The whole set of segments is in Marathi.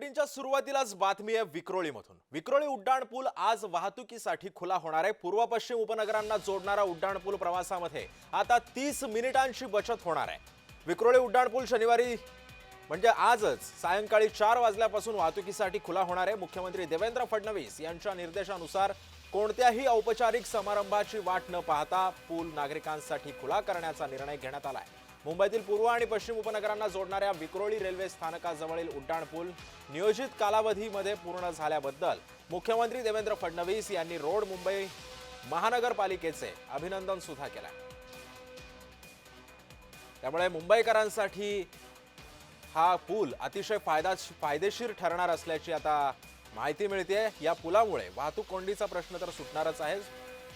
बुलेटिनच्या सुरुवातीलाच बातमी आहे विक्रोळीमधून. विक्रोळी उड्डाणपूल आज वाहतुकीसाठी खुला होणार आहे. पूर्व पश्चिम उपनगरांना जोडणारा उड्डाणपूल प्रवासामध्ये आता तीस मिनिटांची बचत होणार आहे. विक्रोळी उड्डाणपूल शनिवारी म्हणजे आजच सायंकाळी चार वाजल्यापासून वाहतुकीसाठी खुला होणार आहे. मुख्यमंत्री देवेंद्र फडणवीस यांच्या निर्देशानुसार कोणत्याही औपचारिक समारंभाची वाट न पाहता पूल नागरिकांसाठी खुला करण्याचा निर्णय घेण्यात आला आहे. मुंबईतील पूर्व आणि पश्चिम उपनगरांना जोडणाऱ्या विक्रोळी रेल्वे स्थानकाजवळील उड्डाणपूल नियोजित कालावधीमध्ये पूर्ण झाल्याबद्दल मुख्यमंत्री देवेंद्र फडणवीस यांनी रोड मुंबई महानगरपालिकेचे अभिनंदन सुद्धा केलं त्यामुळे मुंबईकरांसाठी हा पूल अतिशय फायदा फायदेशीर ठरणार असल्याची आता माहिती मिळते या पुलामुळे वाहतूक कोंडीचा प्रश्न तर सुटणारच आहे.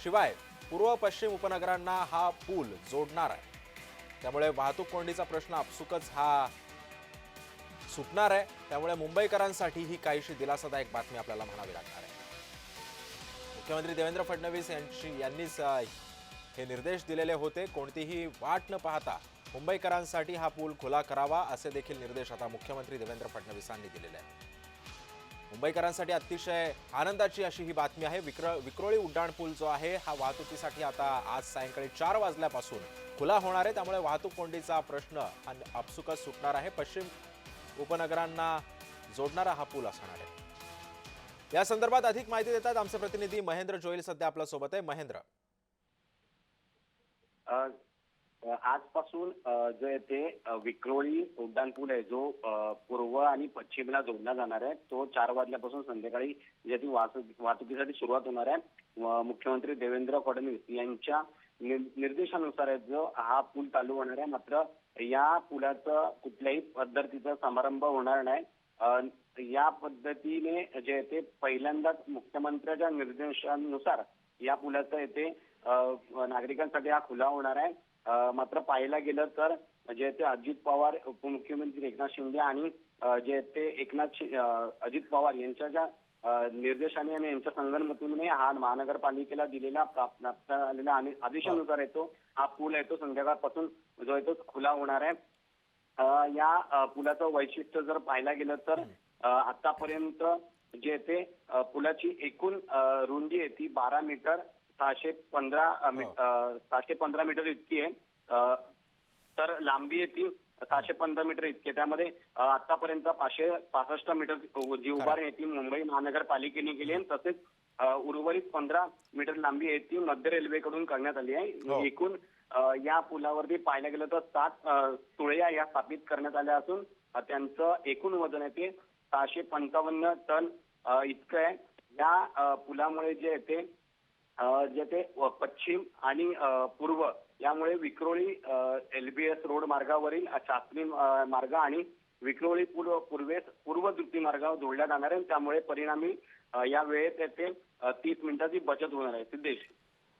शिवाय पूर्व पश्चिम उपनगरांना हा पूल जोडणार आहे. त्यामुळे वाहतूक कोंडीचा प्रश्न आपसुकच हा सुटणार आहे. त्यामुळे मुंबईकरांसाठी ही काहीशी दिलासादायक बातमी आपल्याला म्हणावी लागणार आहे. मुख्यमंत्री देवेंद्र फडणवीस यांची यांनीच हे निर्देश दिलेले होते. कोणतीही वाट न पाहता मुंबईकरांसाठी हा पूल खुला करावा असे देखील निर्देश आता मुख्यमंत्री देवेंद्र फडणवीसांनी दिलेले आहेत. मुंबईकरांसाठी अतिशय आनंदाची अशी ही बातमी आहे. विक्र विक्रोळी उड्डाण पूल जो आहे हा वाहतुकीसाठी आता आज सायंकाळी चार वाजल्यापासून खुला होणार आहे. त्यामुळे वाहतूक कोंडीचा प्रश्न हा आपसुकच सुटणार आहे. पश्चिम उपनगरांना जोडणारा हा पूल असणार आहे. या संदर्भात अधिक माहिती देतात आमचे प्रतिनिधी महेंद्र जोईल सध्या आपल्यासोबत आहे. महेंद्र. आजपासून जो आहे ते विक्रोळी उड्डाणपूल आहे जो पूर्व आणि पश्चिमला जोडला जाणार आहे तो चार वाजल्यापासून संध्याकाळी ज्याची वाहतुकीसाठी सुरुवात होणार आहे. व मुख्यमंत्री देवेंद्र फडणवीस यांच्या निर्देशानुसार आहे जो हा पूल चालू होणार आहे. मात्र या पुलाचं कुठल्याही पद्धतीचा समारंभ होणार नाही. या पद्धतीने जे आहे ते पहिल्यांदाच मुख्यमंत्र्याच्या निर्देशानुसार या पुलाचं येथे नागरिकांसाठी हा खुला होणार आहे. मात्र पाहायला गेलं तर जे ते अजित पवार उपमुख्यमंत्री एकनाथ शिंदे आणि जे ते एकनाथ अजित पवार यांच्या ज्या निर्देशाने आणि यांच्या संगणमतीने हा महानगरपालिकेला दिलेला प्राप्त प्राप्त आदेशानुसार येतो हा पूल आहे तो संध्याकाळपासून जो आहे तो खुला होणार आहे. या पुलाचं वैशिष्ट्य जर पाहायला गेलं तर आतापर्यंत जे ते पुलाची एकूण रुंदी आहे ती बारा मीटर सहाशे पंधरा अ, सहाशे पंधरा मीटर इतकी आहे. तर लांबी आहे ती सहाशे पंधरा मीटर इतकी आहे. त्यामध्ये आतापर्यंत पाचशे पासष्ट मीटर जी उभारणी आहे ती मुंबई महानगरपालिकेने केली आहे. तसेच उर्वरित पंधरा मीटर लांबी आहे ती मध्य रेल्वेकडून करण्यात आली हो. आहे एकूण अ, या पुलावरती पाहायला गेलं तर सात तुळया या स्थापित करण्यात आल्या असून त्यांचं एकूण वजन आहे ते सहाशे पंचावन्न टन इतकं आहे. या पुलामुळे जे आहे ते जे ते पश्चिम आणि पूर्व यामुळे विक्रोळी एलबीएस रोड मार्गावरील चाचणी मार्ग आणि विक्रोळी पूर्व पूर्वेस पूर्व द्रुती मार्गावर जोडल्या जाणार आहे त्यामुळे परिणामी या वेळेत येथे तीस मिनिटाची बचत होणार आहे सिद्धेश.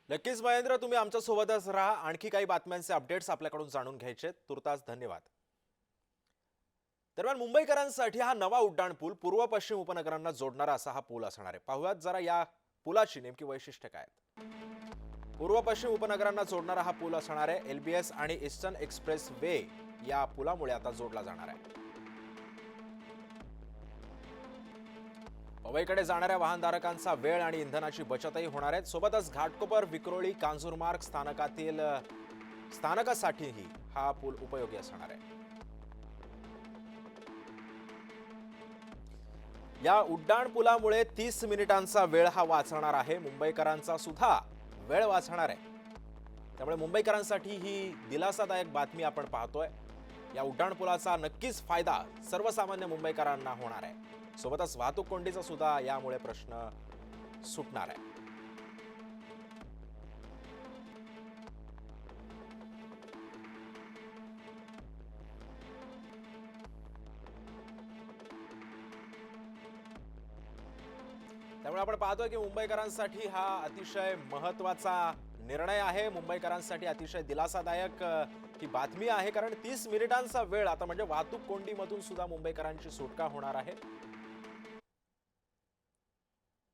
नक्कीच महेंद्र तुम्ही आमच्या सोबतच राहा. आणखी काही बातम्यांचे अपडेट्स आपल्याकडून जाणून घ्यायचे तुर्तास धन्यवाद. दरम्यान मुंबईकरांसाठी हा नवा उड्डाण पूल पूर्व पश्चिम उपनगरांना जोडणारा असा हा पूल असणार आहे. पाहुयात जरा या पुलाची नेमकी वैशिष्ट्य काय आहेत? पूर्व पश्चिम उपनगरांना जोडणारा हा पूल असणार आहे. एलबीएस आणि ईस्टर्न एक्सप्रेस वे या पुलामुळे आता जोडला जाणार आहे. पवईकडे जाणाऱ्या वाहनधारकांचा वेळ आणि इंधनाची बचतही होणार आहे. सोबतच घाटकोपर विक्रोळी कांजूरमार्ग स्थानकातील स्थानकासाठीही हा पूल उपयोगी असणार आहे. या उड्डाण पुलामुळे तीस मिनिटांचा वेळ हा वाचणार आहे. मुंबईकरांचा सुद्धा वेळ वाचणार आहे. त्यामुळे मुंबईकरांसाठी ही दिलासादायक बातमी आपण पाहतोय. या उड्डाण पुलाचा नक्कीच फायदा सर्वसामान्य मुंबईकरांना होणार आहे. सोबतच वाहतूक कोंडीचा सुद्धा यामुळे प्रश्न सुटणार आहे. त्यामुळे आपण पाहतोय की मुंबईकरांसाठी हा अतिशय महत्त्वाचा निर्णय आहे. मुंबईकरांसाठी अतिशय दिलासादायक ही बातमी आहे. कारण तीस मिनिटांचा वेळ आता म्हणजे वाहतूक कोंडीमधून सुद्धा मुंबईकरांची सुटका होणार आहे.